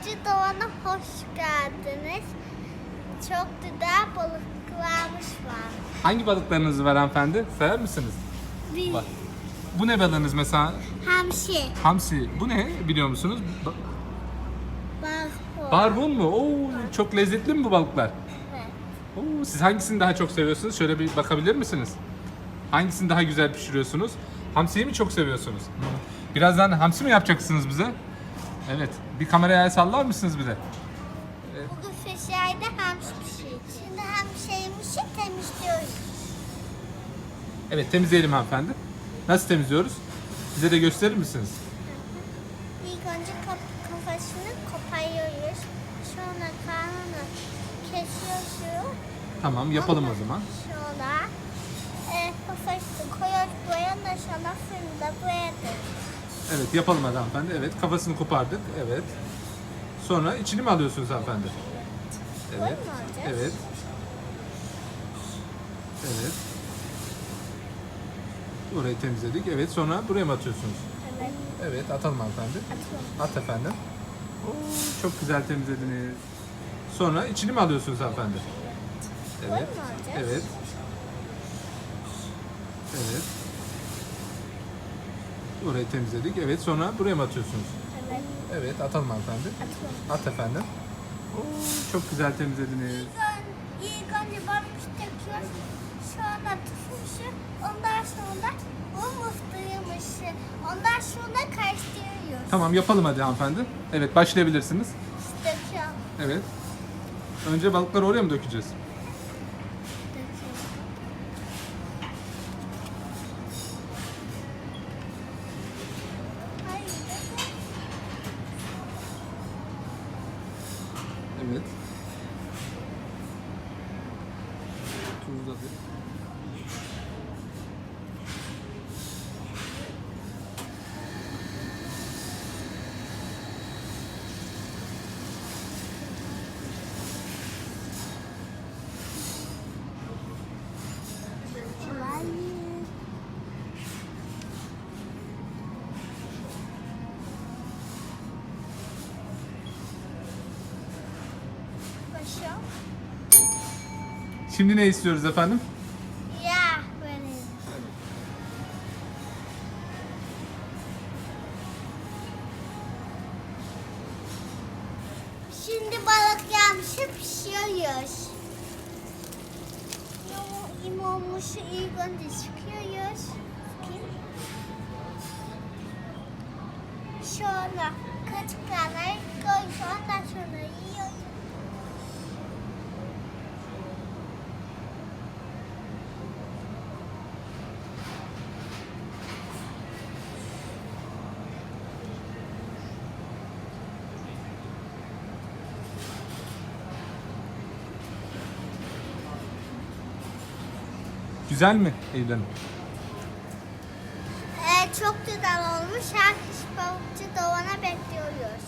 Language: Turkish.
Balıkçı Doğan'a hoş geldiniz. Çok güzel balıklarmış var. Hangi balıklarınız var hanımefendi? Mısınız? Bir Bak. Bu ne balığınız mesela? hamsi, Hamsi. Bu ne biliyor musunuz? Ba- barbo. Barbun mu? Oo, çok lezzetli mi bu balıklar? Evet. Oo, siz hangisini daha çok seviyorsunuz? Şöyle bir bakabilir misiniz? Hangisini daha güzel pişiriyorsunuz? Hamsiyi mi çok seviyorsunuz? Birazdan hamsi mi yapacaksınız bize? Evet. Bir kameraya el sallar mısınız bize? Bugün fişerde pişireceğiz. Şimdi hamsiymişi temizliyoruz. Evet temizleyelim hanımefendi. Nasıl temizliyoruz? Bize de gösterir misiniz? İlk önce kaf- kafasını koparıyoruz. Sonra karnını kesiyoruz. Tamam yapalım o zaman. Sonra e, kafasını koyuyoruz. Boyanla sonra fırında boyadık. Evet yapalım hadi hanımefendi. Evet kafasını kopardık. Evet. Sonra içini mi alıyorsunuz hanımefendi? Evet. Evet. Evet. Orayı temizledik. Evet sonra buraya mı atıyorsunuz? Evet. Evet atalım hanımefendi. At efendim. Oo, çok güzel temizlediniz. Sonra içini mi alıyorsunuz hanımefendi? Evet. Evet. Evet. Orayı temizledik. Evet sonra buraya mı atıyorsunuz? Evet. Evet atalım hanımefendi. At efendim. Oo, çok güzel temizlediniz. İlk, ön, ilk önce balık döküyoruz. Sonra tuzumuzu. Ondan sonra bu mıhtıymışı. Ondan sonra karıştırıyoruz. Tamam yapalım hadi hanımefendi. Evet başlayabilirsiniz. Döküyorum. Evet. Önce balıkları oraya mı dökeceğiz? Evet. Tuzladı. Şimdi ne istiyoruz efendim? Ya böyle. Şimdi balık yağmışı pişiriyoruz. İmammışı ilk önce çıkıyoruz. Sonra kaçıklarla koyuyoruz. Ondan sonra yiyoruz. Güzel mi Hanım? Ee, çok güzel olmuş. Herkes balıkçı Doğan'a bekliyoruz.